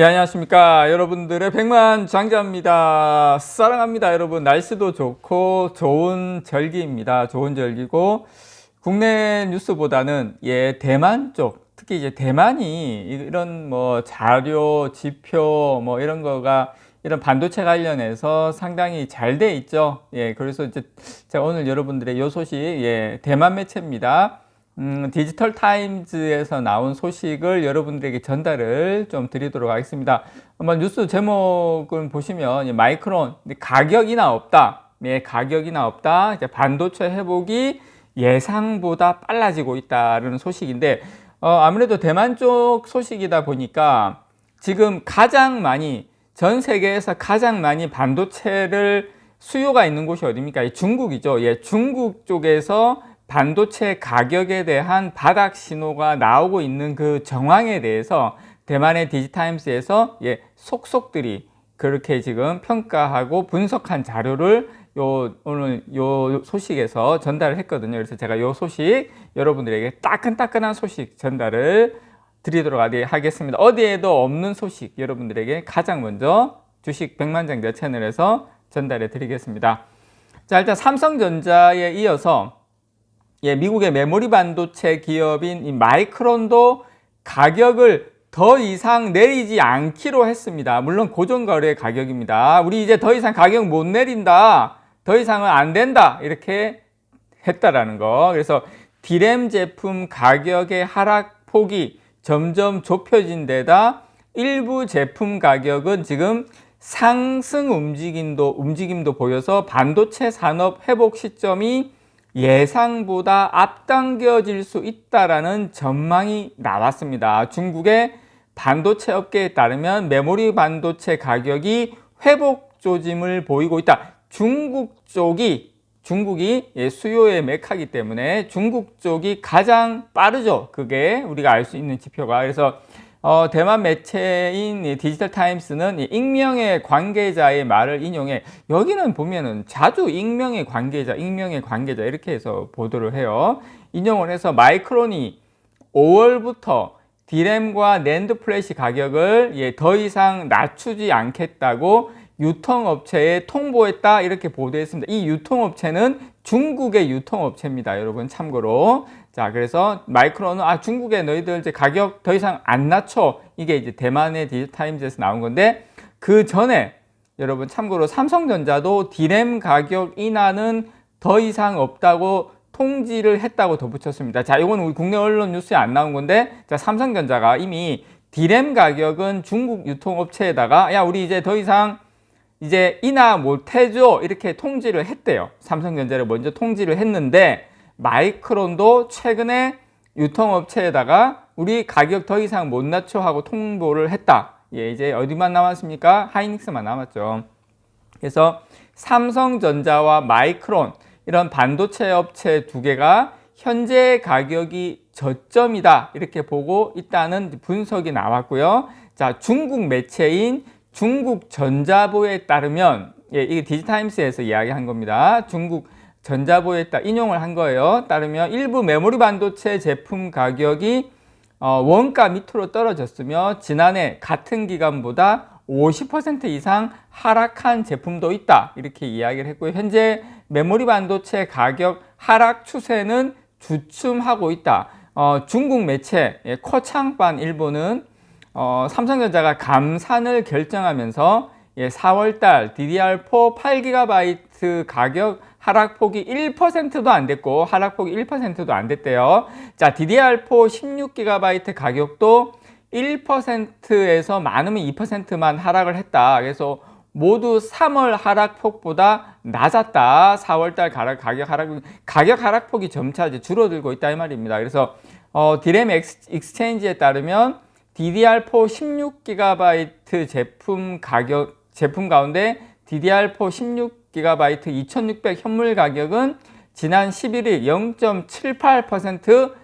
예, 안녕하십니까. 여러분들의 백만 장자입니다. 사랑합니다. 여러분, 날씨도 좋고 좋은 절기입니다. 좋은 절기고, 국내 뉴스보다는 예, 대만 쪽, 특히 이제 대만이 이런 뭐 자료, 지표 뭐 이런 거가 이런 반도체 관련해서 상당히 잘 돼 있죠. 예, 그래서 이제 제가 오늘 여러분들의 요 소식, 예, 대만 매체입니다. 음, 디지털 타임즈에서 나온 소식을 여러분들에게 전달을 좀 드리도록 하겠습니다. 한번 뉴스 제목을 보시면 이 마이크론 가격이나 없다. 예, 가격이나 없다. 반도체 회복이 예상보다 빨라지고 있다는 소식인데 어, 아무래도 대만 쪽 소식이다 보니까 지금 가장 많이 전 세계에서 가장 많이 반도체를 수요가 있는 곳이 어디입니까? 이 중국이죠. 예, 중국 쪽에서 반도체 가격에 대한 바닥 신호가 나오고 있는 그 정황에 대해서 대만의 디지타임스에서 예, 속속들이 그렇게 지금 평가하고 분석한 자료를 요 오늘 요 소식에서 전달을 했거든요. 그래서 제가 요 소식 여러분들에게 따끈따끈한 소식 전달을 드리도록 하겠습니다. 어디에도 없는 소식 여러분들에게 가장 먼저 주식 백만장자 채널에서 전달해 드리겠습니다. 자, 일단 삼성전자에 이어서 예, 미국의 메모리 반도체 기업인 이 마이크론도 가격을 더 이상 내리지 않기로 했습니다. 물론 고정거래 가격입니다. 우리 이제 더 이상 가격 못 내린다. 더 이상은 안 된다. 이렇게 했다라는 거. 그래서 디램 제품 가격의 하락폭이 점점 좁혀진 데다 일부 제품 가격은 지금 상승 움직임도 움직임도 보여서 반도체 산업 회복 시점이 예상보다 앞당겨질 수 있다라는 전망이 나왔습니다. 중국의 반도체 업계에 따르면 메모리 반도체 가격이 회복 조짐을 보이고 있다. 중국 쪽이 중국이 예, 수요의 메카기 때문에 중국 쪽이 가장 빠르죠. 그게 우리가 알 수 있는 지표가 그래서 어, 대만 매체인 디지털 타임스는 익명의 관계자의 말을 인용해 여기는 보면은 자주 익명의 관계자, 익명의 관계자 이렇게 해서 보도를 해요. 인용을 해서 마이크론이 5월부터 디램과 낸드 플래시 가격을 예, 더 이상 낮추지 않겠다고 유통업체에 통보했다 이렇게 보도했습니다. 이 유통업체는 중국의 유통업체입니다. 여러분 참고로 자 그래서 마이크론은 아 중국에 너희들 이제 가격 더 이상 안 낮춰 이게 이제 대만의 디지타임즈에서 나온 건데 그 전에 여러분 참고로 삼성전자도 디램 가격 인하는 더 이상 없다고 통지를 했다고 덧붙였습니다. 자 이건 우리 국내 언론 뉴스에 안 나온 건데 자 삼성전자가 이미 디램 가격은 중국 유통업체에다가 야 우리 이제 더 이상 이제 인하 못해줘 이렇게 통지를 했대요. 삼성전자를 먼저 통지를 했는데 마이크론도 최근에 유통업체에다가 우리 가격 더 이상 못 낮춰 하고 통보를 했다. 예, 이제 어디만 남았습니까? 하이닉스만 남았죠. 그래서 삼성전자와 마이크론 이런 반도체 업체 두 개가 현재 가격이 저점이다 이렇게 보고 있다는 분석이 나왔고요. 자, 중국 매체인 중국 전자보에 따르면 예, 이게 디지타임스에서 이야기한 겁니다. 중국 전자보에 따 인용을 한 거예요. 따르면 일부 메모리 반도체 제품 가격이 어, 원가 밑으로 떨어졌으며 지난해 같은 기간보다 50% 이상 하락한 제품도 있다. 이렇게 이야기를 했고요. 현재 메모리 반도체 가격 하락 추세는 주춤하고 있다. 어, 중국 매체 예, 코창반 일보는 어, 삼성전자가 감산을 결정하면서 예, 4월달 DDR4 8GB 가격 하락폭이 1%도 안 됐고 하락폭이 1%도 안 됐대요. 자, DDR4 16GB 가격도 1%에서 많으면 2%만 하락을 했다. 그래서 모두 3월 하락폭보다 낮았다. 4월달 가격 하락 가격 하락폭이 점차 이제 줄어들고 있다 이 말입니다. 그래서 어, 디램 익스체인지에 따르면 DDR4 16GB 제품 가격 제품 가운데 DDR4 16GB 2600 현물 가격은 지난 11일 0.78%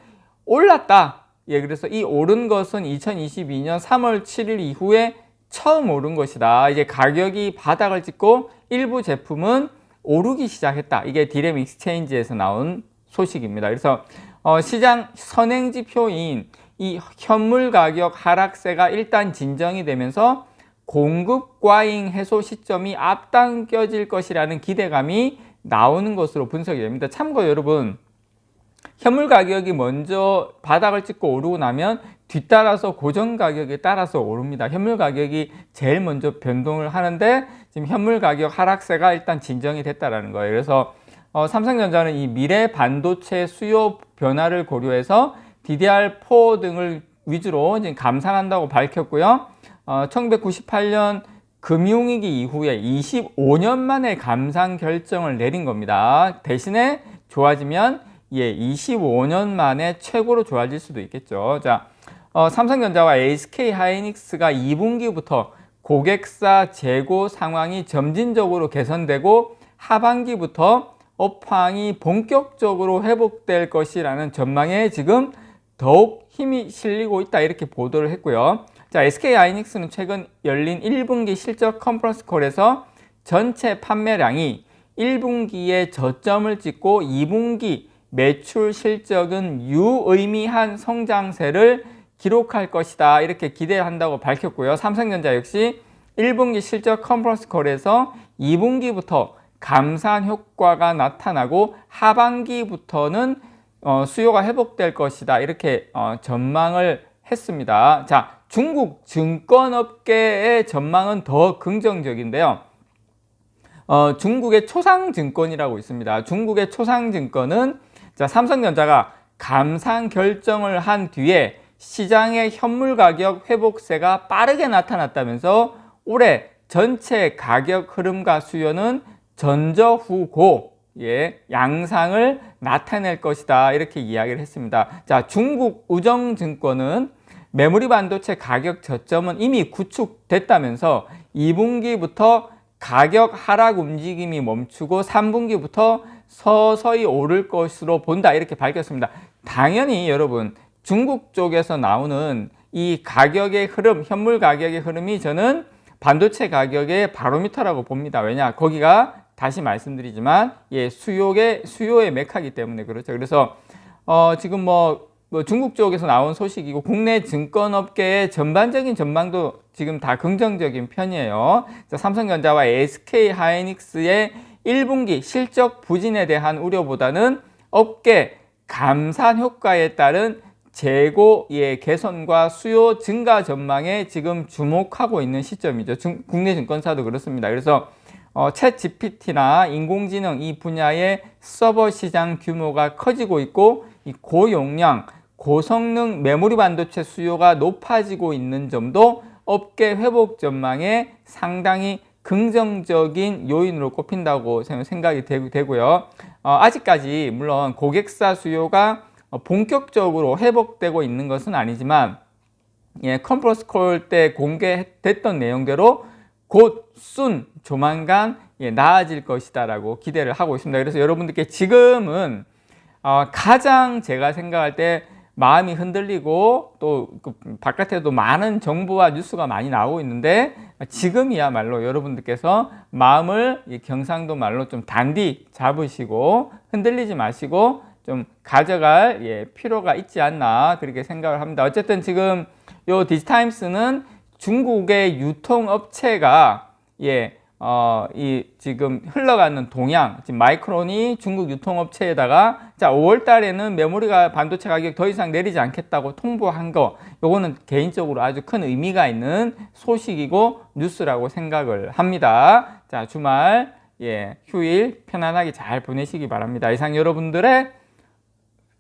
올랐다. 예, 그래서 이 오른 것은 2022년 3월 7일 이후에 처음 오른 것이다. 이제 가격이 바닥을 찍고 일부 제품은 오르기 시작했다. 이게 디램 익스체인지에서 나온 소식입니다. 그래서 어, 시장 선행지표인 이 현물 가격 하락세가 일단 진정이 되면서 공급 과잉 해소 시점이 앞당겨질 것이라는 기대감이 나오는 것으로 분석이 됩니다. 참고 여러분, 현물 가격이 먼저 바닥을 찍고 오르고 나면 뒤따라서 고정 가격에 따라서 오릅니다. 현물 가격이 제일 먼저 변동을 하는데 지금 현물 가격 하락세가 일단 진정이 됐다라는 거예요. 그래서 어, 삼성전자는 이 미래 반도체 수요 변화를 고려해서 DDR4 등을 위주로 지금 감산한다고 밝혔고요. 어, 1998년 금융위기 이후에 25년 만에 감산 결정을 내린 겁니다. 대신에 좋아지면 예, 25년 만에 최고로 좋아질 수도 있겠죠. 자, 어, 삼성전자와 SK 하이닉스가 2분기부터 고객사 재고 상황이 점진적으로 개선되고 하반기부터 업황이 본격적으로 회복될 것이라는 전망에 지금 더욱 힘이 실리고 있다 이렇게 보도를 했고요. 자, SK 하이닉스는 최근 열린 1분기 실적 컨퍼런스 콜에서 전체 판매량이 1분기에 저점을 찍고 2분기 매출 실적은 유의미한 성장세를 기록할 것이다 이렇게 기대한다고 밝혔고요. 삼성전자 역시 1분기 실적 컨퍼런스 콜에서 2분기부터 감산 효과가 나타나고 하반기부터는 어, 수요가 회복될 것이다 이렇게 어, 전망을 했습니다. 자, 중국 증권업계의 전망은 더 긍정적인데요. 어, 중국의 초상증권이라고 있습니다. 중국의 초상증권은 자, 삼성전자가 감산 결정을 한 뒤에 시장의 현물 가격 회복세가 빠르게 나타났다면서 올해 전체 가격 흐름과 수요는 전저후고 예, 양상을 나타낼 것이다 이렇게 이야기를 했습니다. 자, 중국 우정증권은 메모리 반도체 가격 저점은 이미 구축됐다면서 2분기부터 가격 하락 움직임이 멈추고 3분기부터 서서히 오를 것으로 본다 이렇게 밝혔습니다. 당연히 여러분 중국 쪽에서 나오는 이 가격의 흐름, 현물 가격의 흐름이 저는 반도체 가격의 바로미터라고 봅니다. 왜냐? 거기가 다시 말씀드리지만 예, 수요의 수요의 메카기 때문에 그렇죠. 그래서 어, 지금 뭐, 뭐 중국 쪽에서 나온 소식이고 국내 증권업계의 전반적인 전망도 지금 다 긍정적인 편이에요. 자, 삼성전자와 SK 하이닉스의 1분기 실적 부진에 대한 우려보다는 업계 감산 효과에 따른 재고의 개선과 수요 증가 전망에 지금 주목하고 있는 시점이죠. 중, 국내 증권사도 그렇습니다. 그래서 어, 챗 GPT나 인공지능 이 분야의 서버 시장 규모가 커지고 있고 이 고용량, 고성능 메모리 반도체 수요가 높아지고 있는 점도 업계 회복 전망에 상당히 긍정적인 요인으로 꼽힌다고 생각이 되고요. 어, 아직까지 물론 고객사 수요가 본격적으로 회복되고 있는 것은 아니지만 예, 컨퍼런스 콜 때 공개됐던 내용대로 곧 순 조만간 예, 나아질 것이다라고 기대를 하고 있습니다. 그래서 여러분들께 지금은 어, 가장 제가 생각할 때 마음이 흔들리고 또 그 바깥에도 많은 정보와 뉴스가 많이 나오고 있는데 지금이야말로 여러분들께서 마음을 경상도 말로 좀 단디 잡으시고 흔들리지 마시고 좀 가져갈 예, 필요가 있지 않나 그렇게 생각을 합니다. 어쨌든 지금 요 디지타임스는 중국의 유통업체가 예, 어, 이 지금 흘러가는 동향, 지금 마이크론이 중국 유통업체에다가 자, 5월 달에는 메모리가 반도체 가격 더 이상 내리지 않겠다고 통보한 거, 요거는 개인적으로 아주 큰 의미가 있는 소식이고 뉴스라고 생각을 합니다. 자, 주말, 예, 휴일 편안하게 잘 보내시기 바랍니다. 이상 여러분들의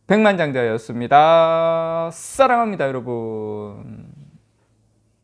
백만장자였습니다. 사랑합니다, 여러분.